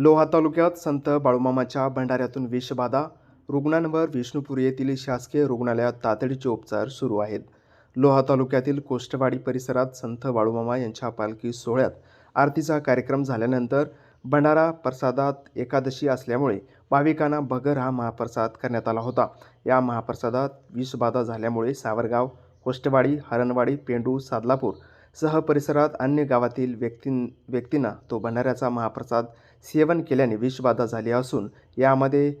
लोहा तालुक्यात संत बाळूमामाच्या भंडाऱ्यातून विषबाधा रुग्णांवर विष्णुपूर येथील शासकीय रुग्णालयात तातडीचे उपचार सुरू आहेत. लोहा तालुक्यातील कोष्टवाडी परिसरात संत बाळूमामा यांच्या पालखी सोहळ्यात आरतीचा कार्यक्रम झाल्यानंतर भंडारा प्रसादात एकादशी असल्यामुळे भाविकांना भगर हा महाप्रसाद करण्यात आला होता. या महाप्रसादात विषबाधा झाल्यामुळे सावरगाव कोष्टवाडी हरणवाडी पेंडू सादलापूर सह परिसरात अन्य गावातील व्यक्तीं व्यक्तींना तो भंडाऱ्याचा महाप्रसाद सेवन केल्याने विषबाधा झाली असून यामध्ये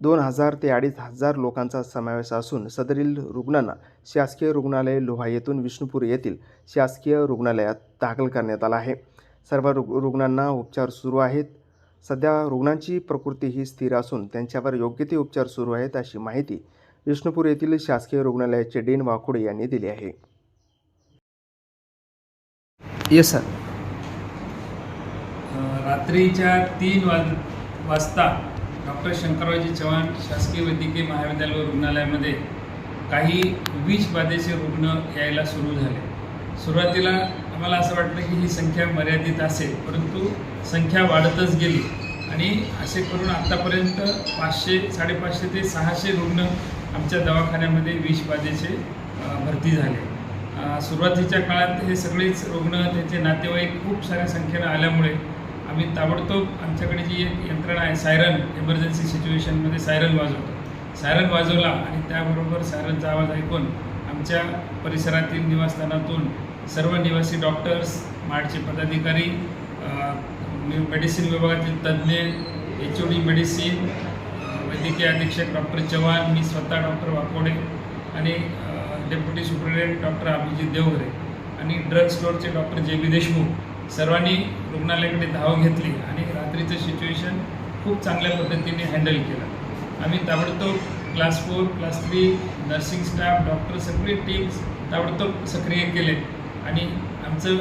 दोन हजार ते अडीच हजार लोकांचा समावेश असून सदरील रुग्णांना शासकीय रुग्णालय लोहा येथून विष्णुपूर येथील शासकीय रुग्णालयात दाखल करण्यात आला आहे. सर्व रुग रुग्णांना उपचार सुरू आहेत. सध्या रुग्णांची प्रकृती ही स्थिर असून त्यांच्यावर योग्य ते उपचार सुरू आहेत अशी माहिती विष्णुपूर येथील शासकीय रुग्णालयाचे डीन वाकुडे यांनी दिली आहे. येस सर रात्रीच्या तीन वाज वाजता डॉक्टर शंकररावजी चव्हाण शासकीय वैद्यकीय महाविद्यालय व रुग्णालयामध्ये काही विषबाधेचे रुग्ण यायला सुरू झाले. सुरुवातीला आम्हाला असं वाटलं की ही संख्या मर्यादित असेल परंतु संख्या वाढतच गेली आणि असे करून आत्तापर्यंत पाचशे साडेपाचशे ते सहाशे रुग्ण आमच्या दवाखान्यामध्ये विषबाधेचे भरती झाले. सुरुवातीच्या काळात हे सगळेच रुग्ण त्यांचे नातेवाईक खूप साऱ्या संख्येनं आल्यामुळे आम्ही ताबडतोब आमच्याकडे जी एक यंत्रणा आहे सायरन इमर्जन्सी सिच्युएशनमध्ये सायरन वाजवतो. सायरन वाजवला आणि त्याबरोबर सायरनचा आवाज ऐकून आमच्या परिसरातील निवासस्थानातून सर्व निवासी डॉक्टर्स माडचे पदाधिकारी मेडिसिन विभागातील तज्ज्ञ एच ओ डी मेडिसिन वैद्यकीय अधीक्षक डॉक्टर चव्हाण मी स्वतः डॉक्टर वाकोडे आणि deputy superintendent doctor Abhijit Devghare आणि ड्रग स्टोअरचे डॉक्टर जे बी देशमुख. सर्वांनी रुग्णालयाकडे धाव घेतली आणि रात्रीचं सिच्युएशन खूप चांगल्या पद्धतीने हँडल केलं. आम्ही ताबडतोब class four class three nursing staff doctor सगळे टीम्स ताबडतोब सक्रिय केले. आणि आमचं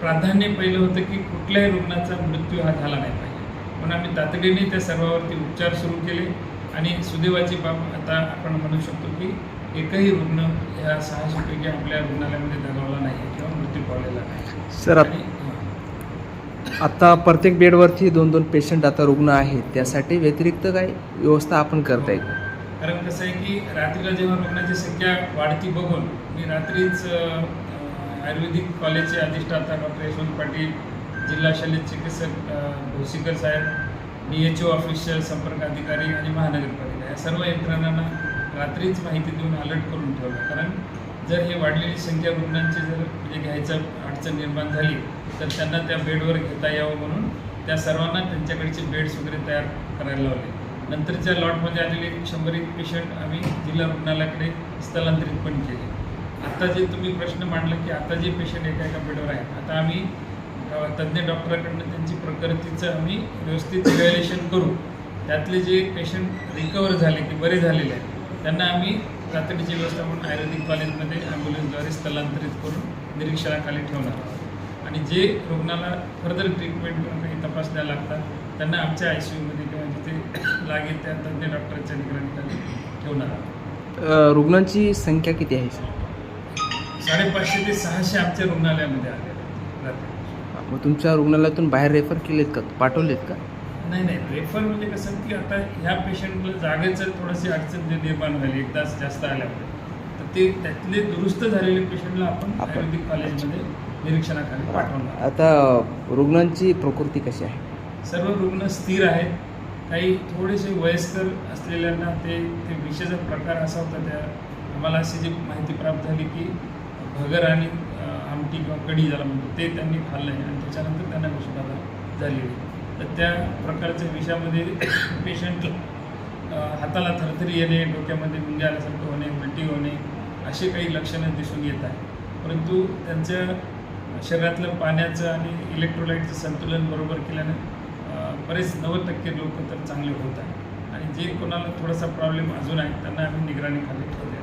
प्राधान्य पहिलं होतं की कुठल्याही रुग्णाचा मृत्यू हा झाला नाही पाहिजे. म्हणून आम्ही तातडीने त्या सर्वावरती उपचार सुरू केले. आणि सुदैवाची बाब आता आपण म्हणू शकतो की एकही रुग्ण ह्या सहाशेपैकी आपल्या रुग्णालयामध्ये दगावला नाही किंवा मृत्यू पावलेला नाही. सर आणि, आता प्रत्येक बेडवरती दोन दोन पेशंट आता रुग्ण आहेत. त्यासाठी व्यतिरिक्त काही व्यवस्था आपण करता येईल. कारण कसं आहे की रात्रीला जेव्हा रुग्णाची संख्या वाढती बघून मी रात्रीच आयुर्वेदिक कॉलेजचे अधिष्ठाता डॉक्टर यशवंत पाटील जिल्हा शल्य चिकित्सक भोसीकर साहेब डी एच ओ ऑफिशियल संपर्क अधिकारी आणि महानगरपालिका या सर्व यंत्रणांना रात्रीच माहिती देऊन अलर्ट करून ठेवलं. कारण जर हे वाढलेली संख्या रुग्णांची जर म्हणजे घ्यायचं अडचण निर्माण झाली तर त्यांना त्या बेडवर घेता यावं म्हणून त्या सर्वांना त्यांच्याकडचे बेड्स वगैरे तयार करायला लावले. नंतरच्या लॉटमध्ये आलेले शंभर एक पेशंट आम्ही जिल्हा रुग्णालयाकडे स्थलांतरित पण केले. आता जे तुम्ही प्रश्न मांडला की आता जे पेशंट एका एका बेडवर आहेत आता आम्ही तज्ज्ञ डॉक्टराकडनं त्यांची प्रकृतीचं आम्ही व्यवस्थित इव्हॅल्युएशन करू. त्यातले जे पेशंट रिकवर झाले की बरे झालेले आहेत त्यांना आम्ही तातडीची व्यवस्था म्हणून आयुर्वेदिक कॉलेजमध्ये ॲम्ब्युलन्सद्वारे स्थलांतरित करून निरीक्षणाखाली ठेवणार आणि जे रुग्णाला फर्दर ट्रीटमेंट किंवा काही तपासण्या लागतात त्यांना आमच्या आय सी यूमध्ये किंवा जिथे लागेल त्या तज्ज्ञ डॉक्टरच्या निगराणीखाली ठेवणार रुग्णांची संख्या किती आहे सर? साडेपाचशे ते सहाशे आमच्या रुग्णालयामध्ये आले मग तुमच्या रुग्णालयातून बाहेर रेफर केलेत का? पाठवलेत का? नाही नाही. रेफर म्हणजे कसं की आता ह्या पेशंटला जागेचं थोडीशी अडचण जे निर्माण झाली एक तास जास्त आल्यामुळे तर ते त्यातले दुरुस्त झालेले पेशंटला आपण आपण- आयुर्वेदिक कॉलेजमध्ये निरीक्षणाखाली पाठवणार आता रुग्णांची प्रकृती कशी आहे? सर्व रुग्ण स्थिर आहेत. काही थोडेसे वयस्कर असलेल्यांना ते ते विषयाचा प्रकार असा होता त्या आम्हाला अशी जी माहिती प्राप्त झाली की भगर आणि अ, आमटी किंवा कढी ज्याला म्हणतो ते त्यांनी खाल्लं आहे आणि त्याच्यानंतर त्यांना विषबाधा झालेली तर त्या प्रकारच्या विषामध्ये पेशंट हाताला थरथरी येणे डोक्यामध्ये मुंगे आल्यासारखं होणे उलटी होणे असे काही लक्षणं दिसून येत आहे परंतु त्यांच्या शरीरातलं पाण्याचं आणि इलेक्ट्रोलाईटचं संतुलन बरोबर केल्यानं बरेच नव्वद टक्के लोक तर चांगले होत आहेत. आणि जे कोणाला थोडासा प्रॉब्लेम अजून आहे त्यांना आम्ही निगराणीखाली ठेवतो